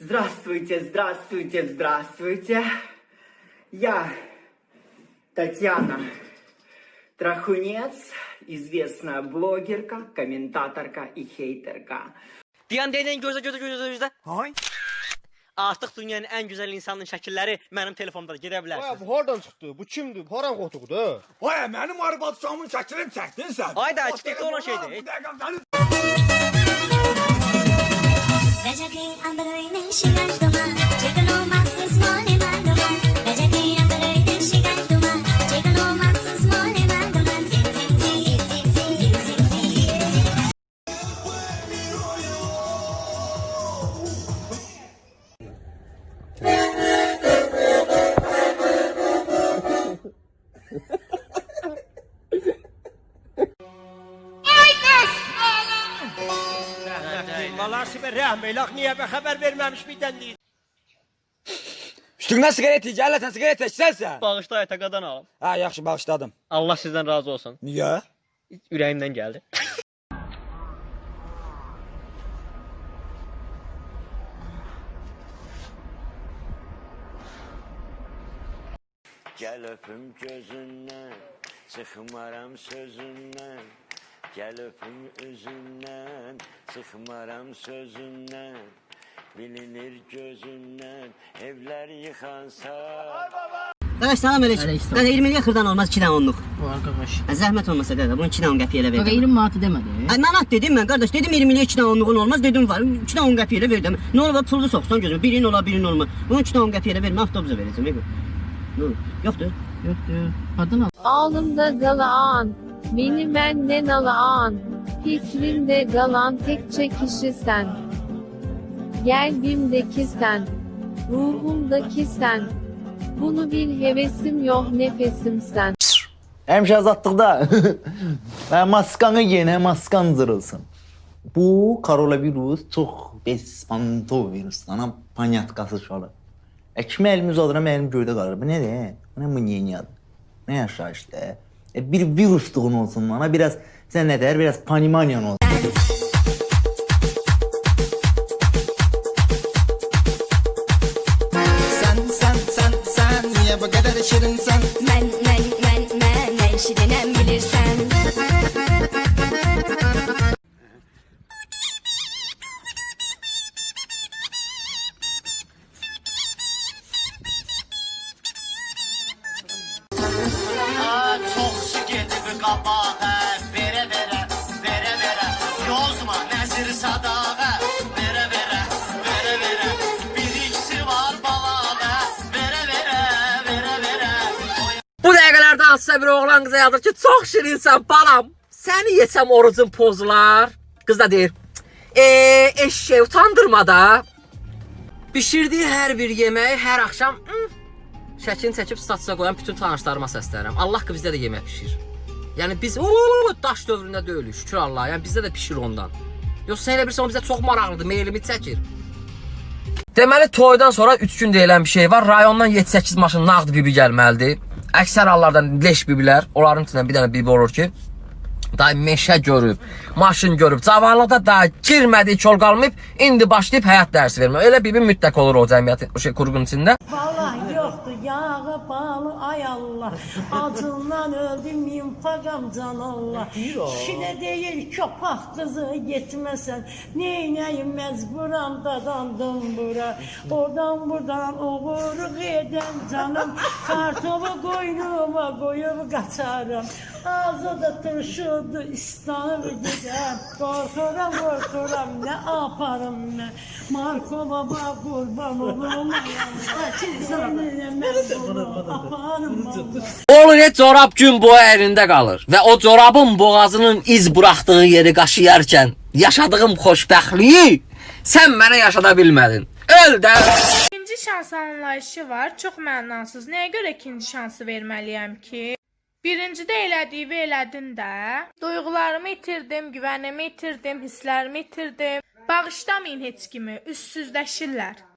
Здравствуйте, здравствуйте, здравствуйте. Я Татьяна Трахунец, известная блогерка, комментаторка и хейтерка. Dayan dayan gözle gözle gözle gözle. Hay. Artıq dünyanın ən gözəl insanın şəkilləri mənim telefonumda gedə Vay bilərsən. bu hardan çıxdı? Bu kimdir? Haram qotuqdur. Vay benim araba tutamın şeklini çektin sen. Hayda, O çıktı telefonu olan şeydi. Raja King, I'm the rain and she got the man. Take a no mask, it's morning, I'm the man. Valla Sibel rəhmə ilaq, niyə bə xəbər verməmiş bir dəndiyik. Üstündən sigaret ticarətlə sigaret çəksənsə. Bağışla ətə qadan alım. Hə, yaxşı bağışladım. Allah sizdən razı olsun. Niyə? Ürəyimdən gəldi. Gəl öpüm gözündən, çıxmaram sözündən. Gel öpüm üzünden, sıkmaram sözünden. Bilinir gözünden, evler yıkansa. Qardaş salam əleykum. Qardaş 20 illik xırdan olmaz 2 dənə onluq. Var arkadaş. Zəhmət olmasa qardaş bunu 2 dənə 10 qəpiyə elə Bak verdim. 20 manatı demedi. Ay manat dedim mən qardaş dedim 20 illik 2 dənə onluğun olmaz dedim var 2 dənə 10 qəpiyə elə verdim. Nə olur pulunu soxsan gözümə birin ola birin olmaz. Bunu 2 dənə 10 qəpiyə elə vermə avtobusa verəcəm. Nə? Yoxdur. Yok diyor. Adın al. Alnımda galağan, beni benden alağan, fikrinde galan tekçe kişi sen. Gelbimdeki sen, ruhumdaki sen. Bunu bil hevesim yok nefesim sen. Həmişə azadlıqda. Və maskanı yenə maskan zırılsın. Bu koronavirus çox bespantov virusdan, panyatkası şalı. E, kimi elimi uzadıram, elim göydə qalır. Bu nədir? Bu nə mınyeniyadır? Nə yaşayışdır? E, bir virusluğun olsun bana, biraz sən nə deyər, biraz panimaniyan olsun. Men, men, men, vere. Bir. Bu dəqiqələrdə hansısa bir oğlan qıza yazır ki, çox şirinsən balam. Səni yesəm orucun pozlar. Qız da deyir, eee eşeği utandırma da. Bişirdiyi hər bir yeməyi hər axşam şəklini çəkib statusa qoyan bütün tanışlarıma səslənirəm. Allah ki bizdə də yemək bişir. Yəni biz "Uuu, daş dövründə deyilik, şükür Allah. Yəni bizdə də bişir ondan. Yoxsa elə bilirsən o bizə çox maraqlıdır, meylimi çəkir. Deməli toydan sonra 3 gün deyilən bir şey var. Rayondan 7-8 maşın nağd bibi gəlməlidir. Əksər hallardan leş bibilər, onların içindən bir dənə bibi olur ki, Day meşə görüb, maşın görüb, cavanlıqda daha girmədiyi kol qalmayıb, indi başlayıb həyat dərsi vermə. Elə bibi mütləq olur o cəmiyyətin, o şey qurğun içində. Vallahi yağı balı ay Allah. Acından öldüm infakam can Allah. Kişine değil köpak kızı yetmesen Neyneyim mecburam dadandım bura. Oradan buradan uğurluk eden canım. Kartopu koynuma koyup kaçarım. Ağzıda turşudu İstanbul gider. Korkuram korkuram ne yaparım ben? Marco baba kurban olurum. Olur heç corab gün boyu əlində qalır və o corabın boğazının iz buraxdığı yeri qaşıyarkən yaşadığım xoşbəxtliyi sən mənə yaşada bilmədin. Öl də. İkinci şans anlayışı var. Çox mənasız. Nəyə görə ikinci şansı verməliyəm ki? Birincidə elədiyimi elədin də. Duyğularımı itirdim, güvənimi itirdim, hisslərimi itirdim. Bağışlamayın heç kimi, üssüzləşirlər.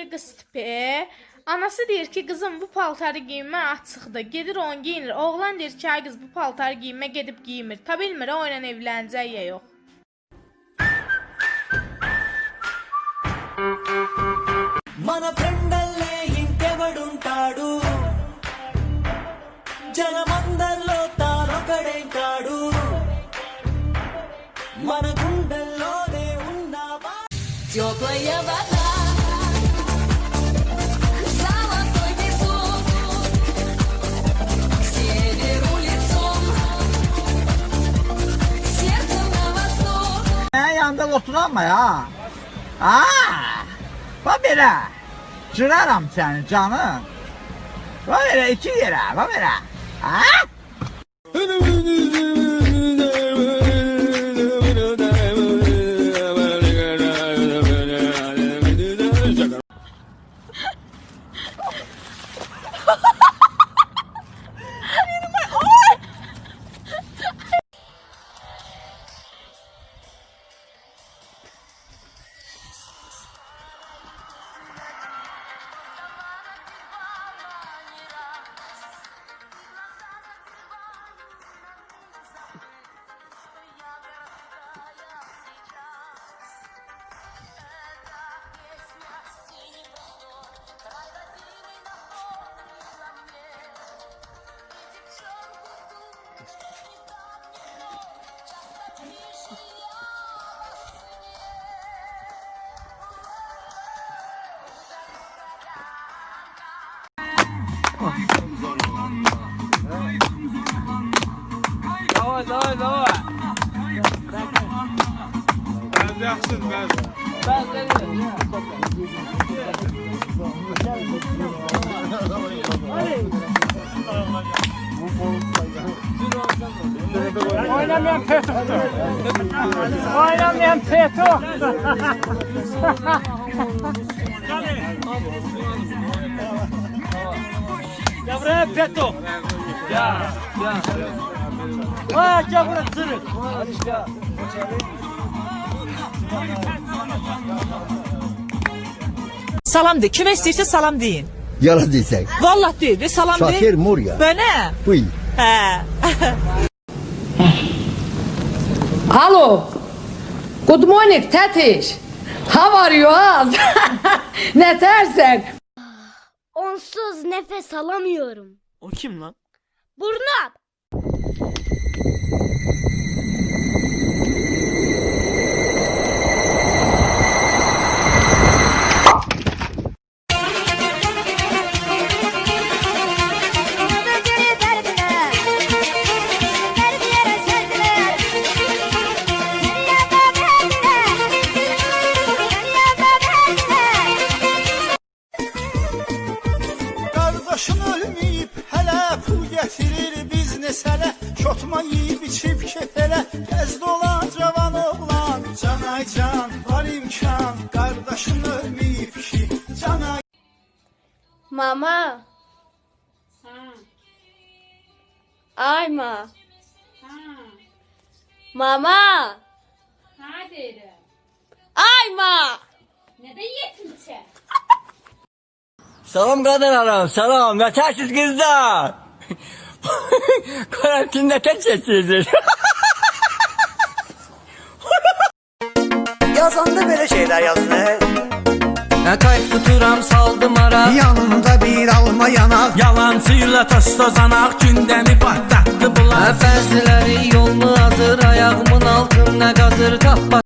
getdiyi qız tipi. Anası deyir ki, qızım bu paltarı giyinmə açıqdır. Gedir onu giyinir. Oğlan deyir ki, ay qız bu paltarı giyinmə gedib giymir. Ta bilmir o ilə evlənəcək ya yox. మన ఫ్రెండల్లే ఇంకెవడుంటాడు జనమందరిలో తానొకడేంటాడు మన గుండెల్లోనే ఉన్నావా Yanında oturanma ya. Aa! Bax belə. Cıraram səni canım. Bax belə iki yerə, bax belə. Давай, давай, Oynamayan Peto. Oynamayan Peto. Ya buraya Petuk. Ya, ya. Vay gel buraya sırık. Salam de. Kimə istəyirsə salam deyin. Yalan desek. Vallah deyil, de salam Şakir Murya. Bana? Buyur. Hə. Hello. Good morning, Tatish. How are you ne dersen? Onsuz nefes alamıyorum. O kim lan? Burnum. Gez dolan cavan oğlan Canay can var imkan Kardeşim ölmeyip ki Canay Mama. Ayma. Mama. Hadi. Ayma. Nədə yetimçə? Salam kadınlarım, salam. Yetersiz kızlar. Karantinde tek çekiyordur. Yazanda böyle şeyler yazılır Nə kayıt tuturam saldım ara. Yanında bir alma yanak Yalancıyla tostozanak gündemi patlattı bunlar. Bəziləri yolmu hazır ayağımın altında qazır tapma